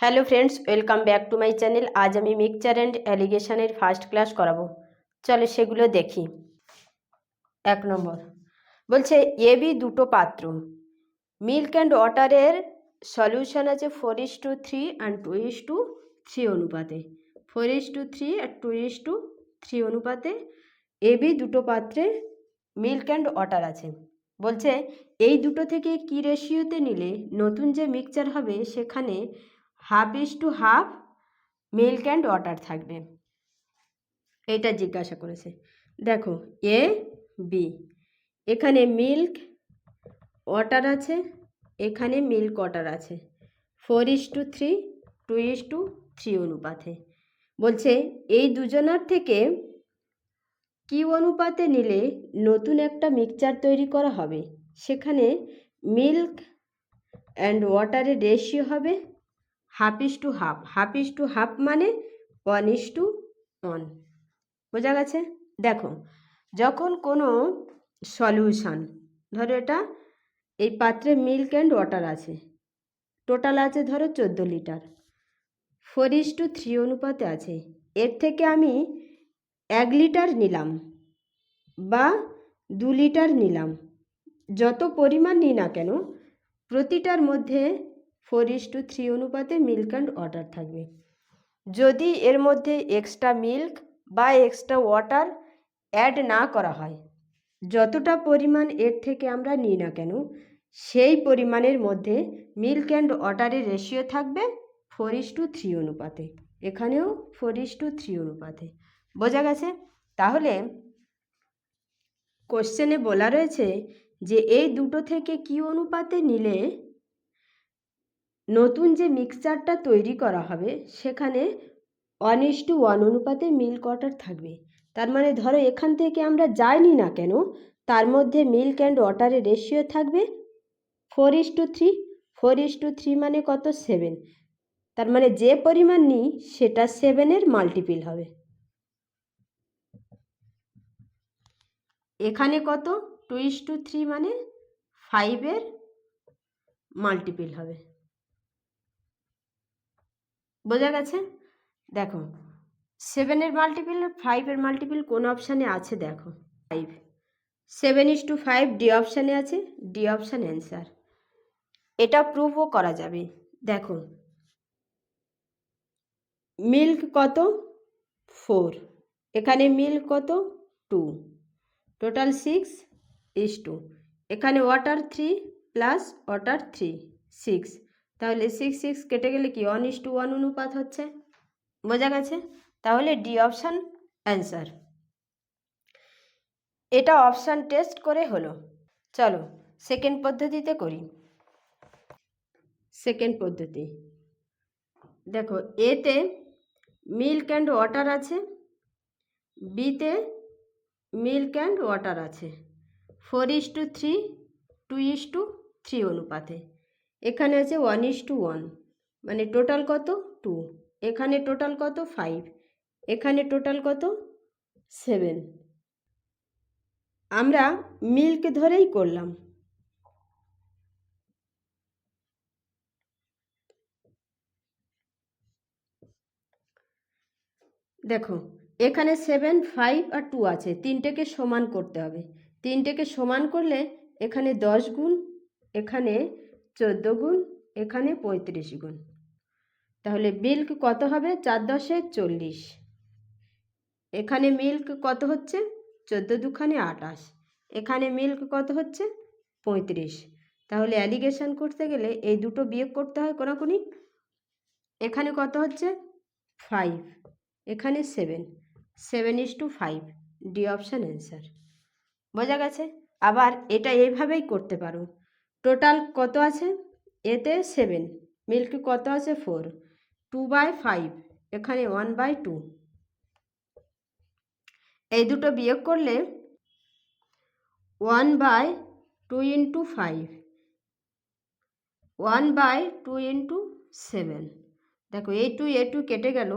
Hello friends welcome back to my channel আজ আমি mixture and অ্যালিগেশনের ফার্স্ট ক্লাস করাবো। চলো সেগুলো দেখি। এক নম্বর। বলছে, এ বি দুটো পাত্র মিল্ক অ্যান্ড ওয়াটারের সলিউশন আছে four is to three and two is to three অনুপাতে। ফোর ইস টু থ্রি আর টু ইস টু থ্রি অনুপাতে এ বি দুটো পাত্রে মিল্ক অ্যান্ড ওয়াটার আছে। বলছে, এই দুটো থেকে কী রেশিওতে নিলে নতুন যে মিক্সচার হবে সেখানে half is to half milk and water থাকবে। এটা জিজ্ঞাসা করেছে। দেখো এ বি এখানে মিল্ক ওয়াটার আছে, এখানে মিল্ক ওয়াটার আছে। Four is to three, two is to three অনুপাতে। বলছে, এই দুজনার থেকে কি অনুপাতে নিলে নতুন একটা মিক্সচার তৈরি করা হবে? সেখানে মিল্ক অ্যান্ড ওয়াটারের রেশিও হবে half is to half half is to half মানে ওয়ান ইস টু ওয়ান। বোঝা গেছে? দেখো, যখন কোনো সলিউশন, ধরো এটা, এই পাত্রে মিল্ক অ্যান্ড ওয়াটার আছে, টোটাল আছে ধরো চোদ্দ litre, four is to three অনুপাতে আছে, এর থেকে আমি এক লিটার নিলাম বা দু লিটার নিলাম, যত পরিমাণ নিই না কেন, প্রতিটার মধ্যে ফোর ইস টু থ্রি অনুপাতে মিল্ক অ্যান্ড ওয়াটার থাকবে। যদি এর মধ্যে এক্সট্রা মিল্ক বা এক্সট্রা ওয়াটার অ্যাড না করা হয়, যতটা পরিমাণ এর থেকে আমরা নিই না কেন, সেই পরিমাণের মধ্যে মিল্ক অ্যান্ড ওয়াটারের রেশিও থাকবে ফোর ইস টু থ্রি অনুপাতে। এখানেও ফোর ইস টু থ্রি অনুপাতে। বোঝা গেছে? তাহলে কোশ্চেনে বলা রয়েছে যে এই দুটো থেকে কি অনুপাতে নিলে নতুন যে মিক্সচারটা তৈরি করা হবে, সেখানে ওয়ান ইস টু ওয়ান অনুপাতে মিল্ক ওয়াটার থাকবে। তার মানে ধরো এখান থেকে আমরা যাইনি না কেন, তার মধ্যে মিল্ক অ্যান্ড ওয়াটারের রেশিও থাকবে four is to three four is to three মানে কত? সেভেন তার মানে যে পরিমাণ নিই, সেটা সেভেনের মাল্টিপিল হবে। এখানে কত? টু ইস টু থ্রি মানে ফাইভের মাল্টিপিল হবে। বোঝা গেছে? দেখো সেভেনের মাল্টিপিল ফাইভের মাল্টিপিল কোন অপশানে আছে দেখো? Five seven is to five D অপশানে আছে ডি অপশান অ্যান্সার এটা প্রুভও করা যাবে। দেখো মিল্ক কত? ফোর এখানে মিল্ক কত? Two total six is to এখানে water three plus water three six তাহলে সিক্স সিক্স কেটে গেলে কি ওয়ান ইস টু ওয়ান অনুপাত হচ্ছে? বোঝা গেছে? তাহলে ডি অপশান অ্যান্সার এটা অপশান টেস্ট করে হলো। চলো সেকেন্ড পদ্ধতিতে করি। সেকেন্ড পদ্ধতি। দেখো এতে মিল্ক অ্যান্ড ওয়াটার আছে বিতে মিল্ক অ্যান্ড ওয়াটার আছে। Four is to three two is to three অনুপাতে। এখানে আছে ওয়ান ইস টু ওয়ান মানে টোটাল কত? টু এখানে টোটাল কত? ফাইভ এখানে টোটাল কত? সেভেন আমরা মিল্ক ধরেই করলাম। দেখো, এখানে সেভেন ফাইভ আর টু আছে। তিনটেকে সমান করতে হবে। তিনটেকে সমান করলে এখানে দশ গুণ, এখানে চোদ্দ গুণ, এখানে পঁয়ত্রিশ গুণ। তাহলে মিল্ক কত হবে? চার দশে চল্লিশ। এখানে মিল্ক কত হচ্ছে? চোদ্দ দুখানে আটাশ এখানে মিল্ক কত হচ্ছে? পঁয়ত্রিশ। তাহলে অ্যালিগেশন করতে গেলে এই দুটো বিয়োগ করতে হয় কোনাকুনি? এখানে কত হচ্ছে? ফাইভ এখানে seven seven is to five D option answer বোঝা গেছে? আবার এটা এইভাবেই করতে পারো। টোটাল কত আছে? এতে সেভেন মিল্ক কত আছে? ফোর টু বাই ফাইভ এখানে ওয়ান বাই টু এই দুটো বিয়োগ করলে one by two into five one by two into seven দেখো, এই টু এ টু কেটে গেল।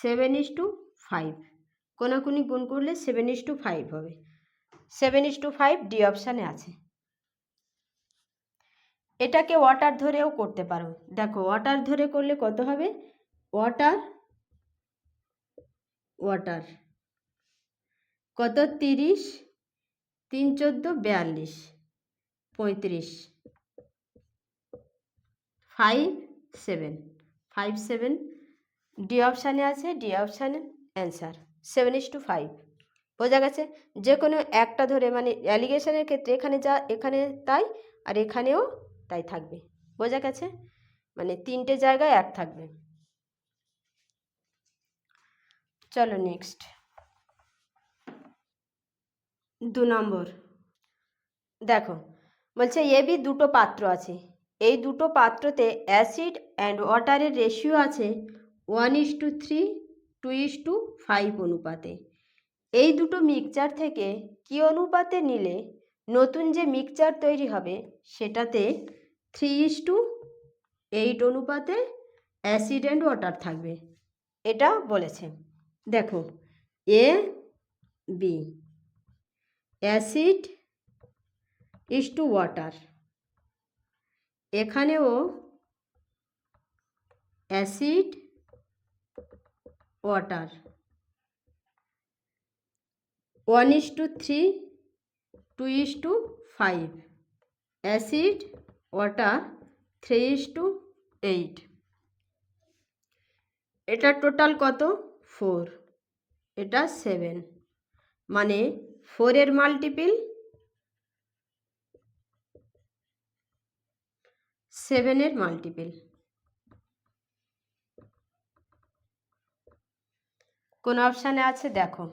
সেভেন ইস টু ফাইভ কোনাকুনি গুণ করলে সেভেন ইস টু ফাইভ হবে। Seven is to five D অপশানে আছে। এটাকে ওয়াটার ধরেও করতে পারো। দেখো ওয়াটার ধরে করলে কত হবে? ওয়াটার ওয়াটার কত? তিরিশ, তিন চোদ্দ, বিয়াল্লিশ, পঁয়ত্রিশ five seven five seven D অপশানে আছে ডি অপশানে answer seven is to five বোঝা গেছে? যে কোনো একটা ধরে মানে অ্যালিগেশনের ক্ষেত্রে এখানে যা, এখানে তাই, আর এখানেও তাই থাকবে। বোঝা গেছে? মানে তিনটে জায়গায় এক থাকবে। চলো নেক্সট দু নম্বর। দেখো, বলছে এ বি দুটো পাত্র আছে। এই দুটো পাত্রতে অ্যাসিড অ্যান্ড ওয়াটারের রেশিও আছে one is to three two is to five অনুপাতে। এই দুটো মিক্সচার থেকে কী অনুপাতে নিলে নতুন যে মিক্সচার তৈরি হবে সেটাতে থ্রি ইস টু এইট অনুপাতে অ্যাসিড অ্যান্ড ওয়াটার থাকবে। এটা বলেছে। দেখো A B acid is to water এখানেও acid water one is to three two is to five acid water three is to eight এটা টোটাল কত? ফোর এটা seven মানে ফোরের মাল্টিপিল সেভেনের মাল্টিপিল কোন অপশানে আছে? দেখো।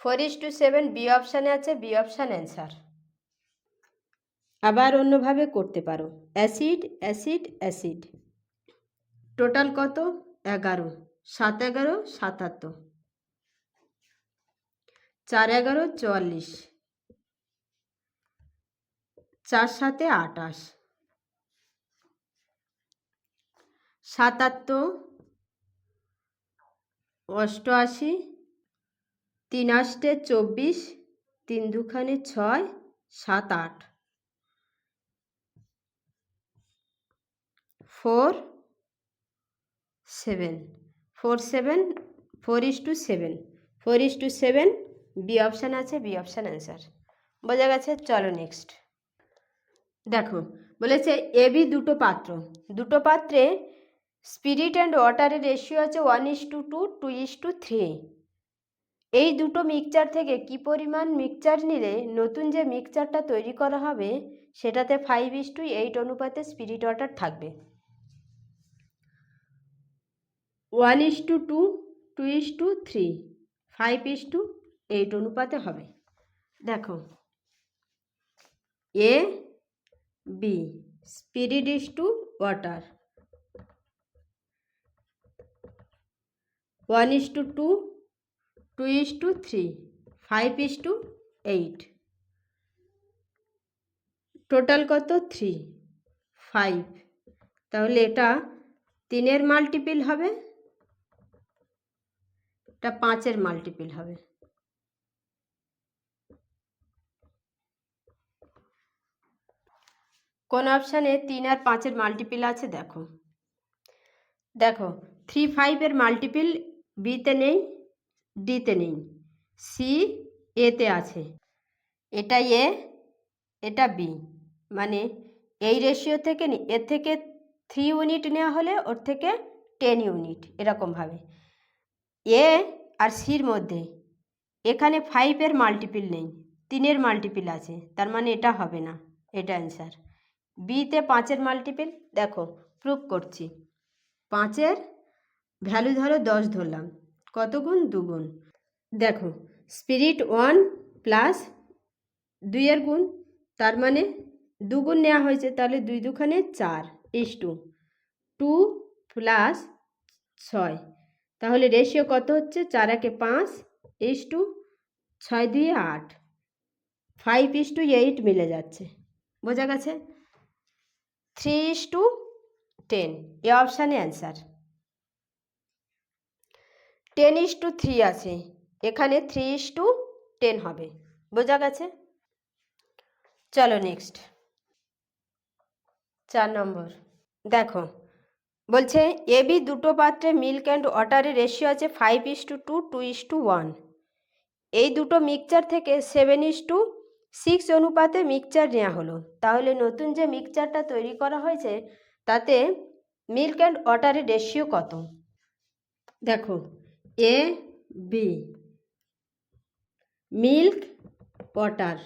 Four is to seven B অপশানে আছে বি অপশান অ্যান্সার আবার অন্যভাবে করতে পারো। Acid acid acid. টোটাল কত? এগারো। সাত এগারো, সাতাত্তর। চার এগারো, চুয়াল্লিশ। চার সাতে আটাশ। সাতাত্তর। অষ্টআশি। তিন আষ্টে চব্বিশ। তিন দুখানে ছয়, সাত আট। Four seven. Four seven, four is to seven. Four is to seven, B option আছে, বি অপশান অ্যান্সার। বোঝা গেছে? চলো নেক্সট। দেখো, বলেছে এ, বি দুটো পাত্র। দুটো পাত্রে স্পিরিট অ্যান্ড ওয়াটারের রেশিও আছে, one is to two two is to three. এই দুটো মিক্সচার থেকে কি পরিমাণ মিক্সচার নিলে নতুন যে মিক্সচারটা তৈরি করা হবে, সেটাতে ফাইভ ইস টু এইট অনুপাতে স্পিরিট ওয়াটার থাকবে। One is to two two is to three, five is to eight অনুপাতে হবে। দেখো, A, B, spirit is to water. One is to two two is to three, five is to eight. Total কত? Three, five. তাহলে এটা তিনের multiple হবে। এটা পাঁচের মাল্টিপিল হবে। কোন অপশানে তিন আর পাঁচের মাল্টিপিল আছে? দেখো। দেখো থ্রি ফাইভের মাল্টিপিল বিতে নেই ডিতে নেই সি এতে আছে। এটা এ এটা বি মানে এই রেশিও থেকে এর থেকে থ্রি ইউনিট নেওয়া হলে ওর থেকে টেন ইউনিট এরকমভাবে এ আর সির মধ্যে। এখানে ফাইভের মাল্টিপিল নেই তিনের মাল্টিপিল আছে, তার মানে এটা হবে না, এটা অ্যান্সার বিতে পাঁচের মাল্টিপিল দেখো প্রুভ করছি। পাঁচের ভ্যালু ধরো দশ ধরলাম, কত গুণ? দুগুণ দেখো স্পিরিট ওয়ান প্লাস দুইয়ের গুণ, তার মানে দুগুণ নেওয়া হয়েছে, তাহলে দুই দুখানে চার ইস টু টু প্লাস ছয়। তাহলে রেশিও কত হচ্ছে? চার একে পাঁচ ইস টু ছয় দুই আট। ফাইভ ইস টু এইট মিলে যাচ্ছে। বোঝা গেছে? Three is to ten A অপশানে answer ten is to three আছে। এখানে থ্রি ইস টু টেন হবে। বোঝা গেছে? চলো নেক্সট চার নম্বর। দেখো বলছে, এ বি দুটো পাত্রে মিল্ক অ্যান্ড ওয়াটারের রেশিও আছে five is to two two is to one এই দুটো মিক্সচার থেকে সেভেন ইস টু সিক্স অনুপাতে মিক্সচার নেওয়া হলো। তাহলে নতুন যে মিক্সচারটা তৈরি করা হয়েছে, তাতে মিল্ক অ্যান্ড ওয়াটারের রেশিও কত? দেখো, A, B, milk, water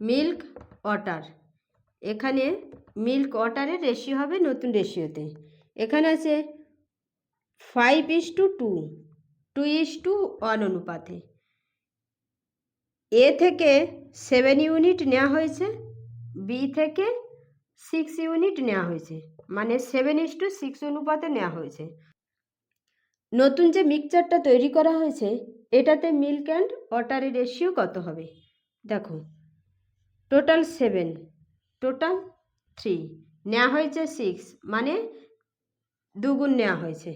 milk, water. এখানে মিল্ক, ওয়াটারের রেশিও হবে নতুন রেশিওতে। এখানে আছে five is to two two is to one অনুপাতে। এ থেকে সেভেন ইউনিট নেওয়া হয়েছে বি থেকে সিক্স ইউনিট নেওয়া হয়েছে মানে সেভেন ইস টু সিক্স অনুপাতে নেওয়া হয়েছে। নতুন যে মিক্সচারটা তৈরি করা হয়েছে, এটাতে মিল্ক অ্যান্ড ওয়াটারের রেশিও কত হবে? দেখো টোটাল সেভেন টোটাল থ্রি নেওয়া হয়েছে সিক্স মানে দুগুণ নেওয়া হয়েছে।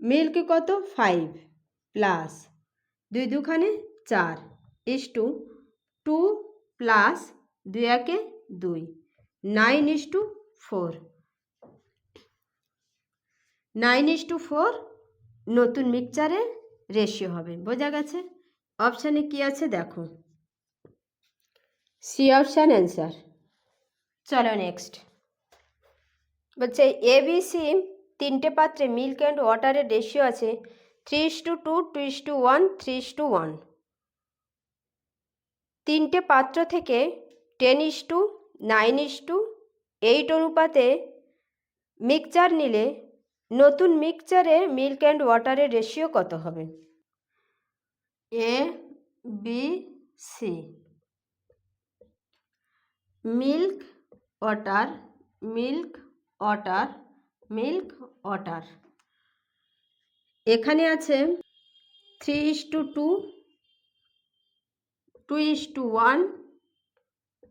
মিল্ক কত? ফাইভ প্লাস দুই দুখানে চার ইস টু টু প্লাস দুই একে দুই nine is to four nine is to four নতুন মিক্সচারে রেশিও হবে। বোঝা গেছে? অপশানে কি আছে দেখো। সি অপশান অ্যান্সার চলো নেক্সট বলছে এবিসি তিনটে পাত্রে মিল্ক অ্যান্ড ওয়াটারের রেশিও আছে three is to two two is to one three is to one তিনটে পাত্র থেকে ten is to nine is to eight অনুপাতে মিক্সচার নিলে নতুন মিক্সচারে মিল্ক অ্যান্ড ওয়াটারের রেশিও কত হবে? A B C milk water milk water milk water এখানে আছে three is to two two is to one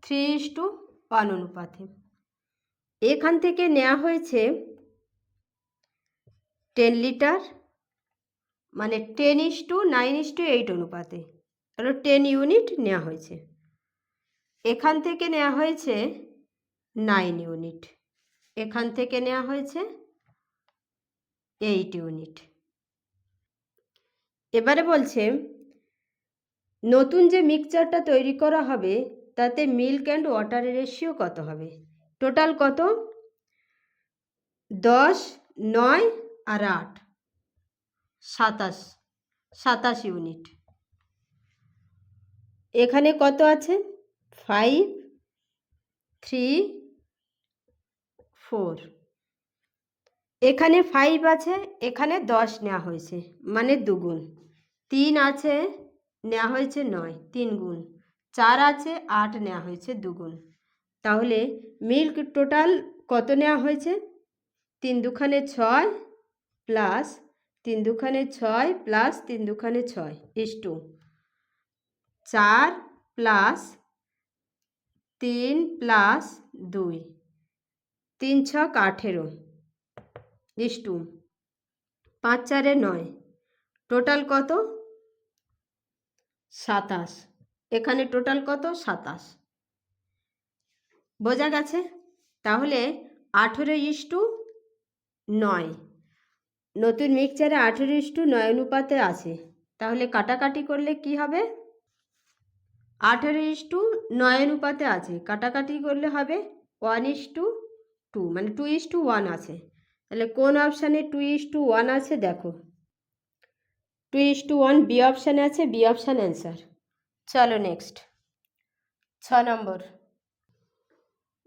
three is to one অনুপাতে। এখান থেকে নেওয়া হয়েছে টেন লিটার মানে ten is to nine is to eight অনুপাতে। আরও টেন ইউনিট নেওয়া হয়েছে। এখান থেকে নেওয়া হয়েছে নাইন ইউনিট এখান থেকে নেওয়া হয়েছে এইট ইউনিট। এবারে বলছে, নতুন যে মিক্সচারটা তৈরি করা হবে, তাতে মিল্ক অ্যান্ড ওয়াটারের রেশিও কত হবে? টোটাল কত? দশ, নয় আর আট। সাতাশ সাতাশ ইউনিট। এখানে কত আছে? ফাইভ, থ্রি ফোর এখানে ফাইভ আছে, এখানে দশ নেওয়া হয়েছে মানে দুগুণ। তিন আছে নেওয়া হয়েছে নয়, তিন গুণ। চার আছে, আট নেওয়া হয়েছে দুগুণ। তাহলে মিল্ক টোটাল কত নেওয়া হয়েছে? তিন দুখানে ছয় প্লাস তিন দুখানে ছয় প্লাস তিন দুখানে ছয় ইস টু চার প্লাস তিন প্লাস দুই। তিন ছক আঠেরো। ইস টু পাঁচ, চারে নয়। টোটাল কত? সাতাশ। এখানে টোটাল কত? সাতাশ। বোঝা গেছে? তাহলে আঠেরো ইস টু নয়। নতুন মিক্সচারে আঠেরো ইস টু নয় অনুপাতে আছে। তাহলে কাটাকাটি করলে কি হবে? আঠেরো ইস টু নয় অনুপাতে আছে। কাটাকাটি করলে হবে ওয়ান ইস টু টু মানে টু ইস টু ওয়ান আছে। তাহলে কোন অপশানে টু ইস টু ওয়ান আছে দেখো। Two is to one B অপশানে আছে বি অপশান অ্যান্সার চলো নেক্সট ছ নম্বর।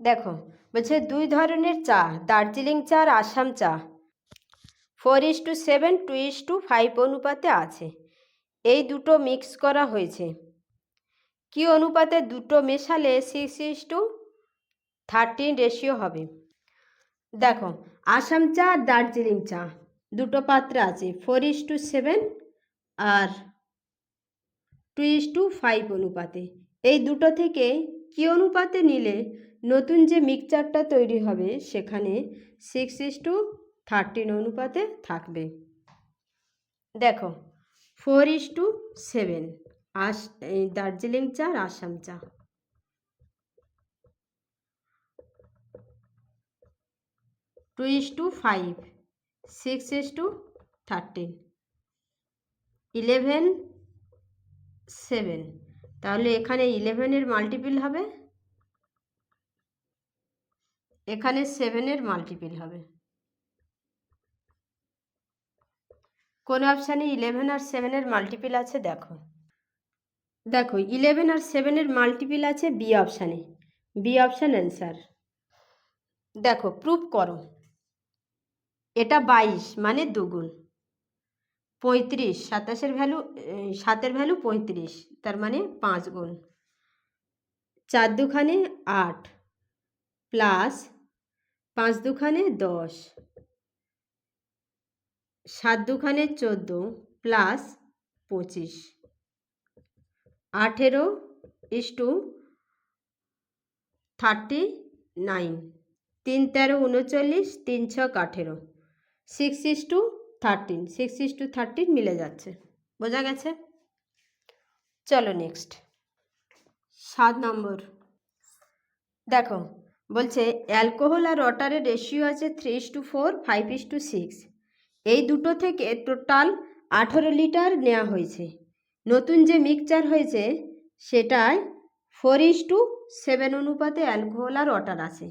দেখো, বলছে দুই ধরনের চা, দার্জিলিং চা আর আসাম চা। Four is to seven two is to five অনুপাতে আছে। এই দুটো মিক্স করা হয়েছে। কি অনুপাতে দুটো মেশালে six is to thirteen ratio হবে? দেখো, আসাম চা দার্জিলিং চা, দুটো পাত্রে আছে ফোর ইস টু সেভেন আর টু ইস টু ফাইভ অনুপাতে। এই দুটো থেকে কী অনুপাতে নিলে নতুন যে মিক্সচারটা তৈরি হবে, সেখানে সিক্স ইস টু থার্টিন অনুপাতে থাকবে। দেখো four is to seven as Darjeeling চা আর আসাম চা। Two is to five six is to thirteen eleven seven তাহলে এখানে ইলেভেনের মাল্টিপিল হবে। এখানে সেভেনের মাল্টিপিল হবে। কোন অপশানে ইলেভেন আর সেভেনের মাল্টিপিল আছে? দেখো। দেখো ইলেভেন আর সেভেনের মাল্টিপিল আছে বি অপশানে বি অপশান অ্যান্সার দেখো প্রুফ করো। এটা বাইশ মানে দুগুণ। পঁয়ত্রিশ, সাতাশের ভ্যালু সাতের ভ্যালু পঁয়ত্রিশ, তার মানে পাঁচ গুণ। চার দুখানে আট, প্লাস পাঁচ দুখানে দশ। সাত দুখানে চোদ্দ, প্লাস পঁচিশ। আঠেরো ইস টু থার্টি নাইন। তিন তেরো উনচল্লিশ, তিন ছক আঠেরো। Six is to thirteen, six is to thirteen মিলে যাচ্ছে। বোঝা গেছে? চলো নেক্সট। সাত নম্বর। দেখো, বলছে অ্যালকোহল আর ওয়াটারের রেশিও আছে three is to four five is to six এই দুটো থেকে টোটাল আঠেরো লিটার নেওয়া হয়েছে। নতুন যে মিক্সচার হয়েছে, সেটায় ফোর ইস টু সেভেন অনুপাতে অ্যালকোহল আর ওয়াটার আছে।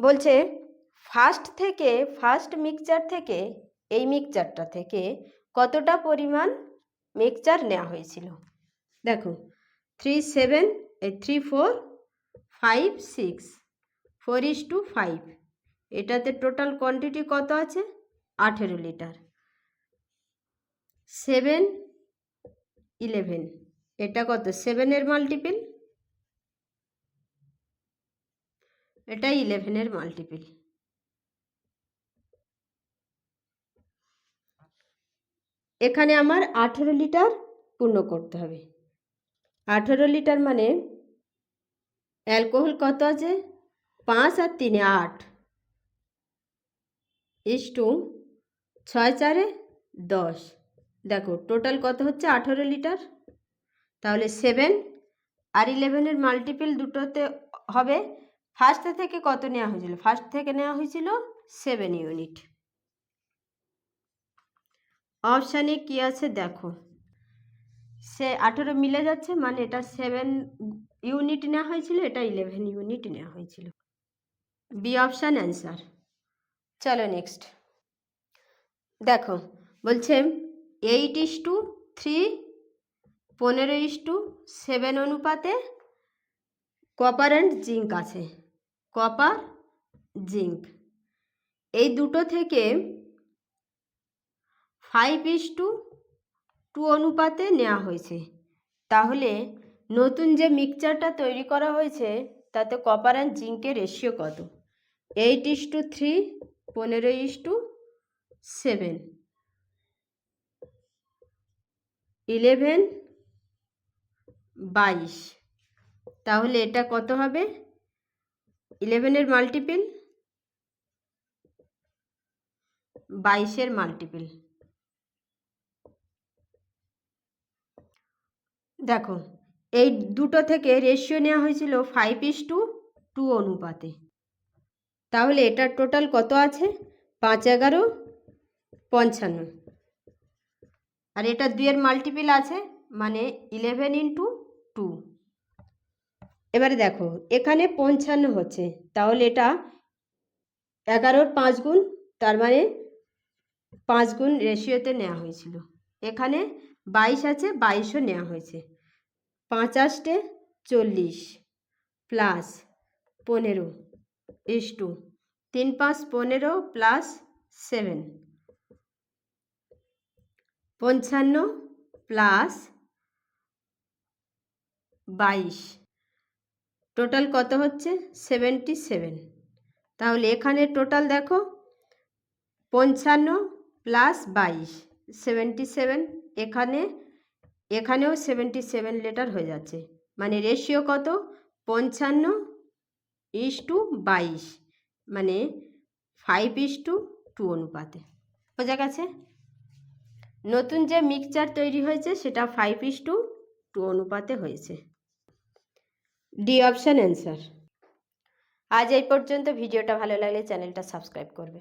বলছে ফার্স্ট থেকে, ফার্স্ট মিক্সচার থেকে, এই মিক্সচারটা থেকে কতটা পরিমাণ মিক্সচার নেওয়া হয়েছিল? দেখো three seven three four five six four is to five এটাতে টোটাল কোয়ান্টিটি কত আছে? আঠেরো লিটার। সেভেন ইলেভেন এটা কত? সেভেনের মাল্টিপিল এটা ইলেভেনের মাল্টিপিল এখানে আমার আঠেরো লিটার পূর্ণ করতে হবে। আঠেরো লিটার মানে অ্যালকোহল কত আছে? পাঁচ আর তিনে আট। ইস টু ছয় চারে দশ। দেখো, টোটাল কত হচ্ছে? আঠেরো লিটার। তাহলে সেভেন আর ইলেভেনের মাল্টিপল দুটোতে হবে। ফার্স্ট থেকে কত নেওয়া হয়েছিল? ফার্স্ট থেকে নেওয়া হয়েছিল সেভেন ইউনিট। অপশানে কি আছে দেখো। সে আঠেরো মিলে যাচ্ছে মানে এটা সেভেন ইউনিট নেওয়া হয়েছিল, এটা ইলেভেন ইউনিট নেওয়া হয়েছিল। বি অপশান অ্যান্সার চলো নেক্সট দেখো, বলছে এইট ইস টু থ্রি পনেরো ইস টু সেভেন অনুপাতে কপার অ্যান্ড জিঙ্ক আছে। কপার জিঙ্ক এই দুটো থেকে ফাইভ ইস টু টু অনুপাতে নেওয়া হয়েছে। তাহলে নতুন যে মিক্সচারটা তৈরি করা হয়েছে, তাতে কপার অ্যান্ড জিঙ্কের রেশিও কত? এইট ইস টু থ্রি পনেরো ইস টু সেভেন ইলেভেন বাইশ। তাহলে এটা কত হবে? ইলেভেনের মাল্টিপিল বাইশের মাল্টিপিল দেখো, এই দুটো থেকে রেশিও নেওয়া হয়েছিল ফাইভ ইস টু টু অনুপাতে। তাহলে এটার টোটাল কত আছে? পাঁচ এগারো, পঞ্চান্ন। আর এটা দুইয়ের মাল্টিপিল আছে মানে ইলেভেন ইন্টু টু এবারে দেখো, এখানে পঞ্চান্ন হচ্ছে, তাহলে এটা এগারোর পাঁচ গুণ, তার মানে পাঁচ গুণ রেশিওতে নেওয়া হয়েছিল। এখানে বাইশ আছে, বাইশও নেওয়া হয়েছে। পাঁচাশটে চল্লিশ প্লাস পনেরো ইস টু তিন পাঁচ পনেরো প্লাস সেভেন পঞ্চান্ন প্লাস বাইশ। টোটাল কত হচ্ছে? সেভেন্টি সেভেন তাহলে এখানে টোটাল দেখো, পঞ্চান্ন প্লাস বাইশ সেভেন্টি সেভেন এখানে, এখানেও সেভেন্টি সেভেন লিটার হয়ে যাচ্ছে। মানে রেশিও কত? পঞ্চান্ন ইস টু বাইশ। মানে ফাইভ ইস টু টু অনুপাতে। বোঝা গেছে? নতুন যে মিক্সচার তৈরি হয়েছে, সেটা ফাইভ ইস টু টু অনুপাতে হয়েছে। ডি অপশান অ্যান্সার আজ এই পর্যন্ত। ভিডিওটা ভালো লাগলে চ্যানেলটা সাবস্ক্রাইব করবে।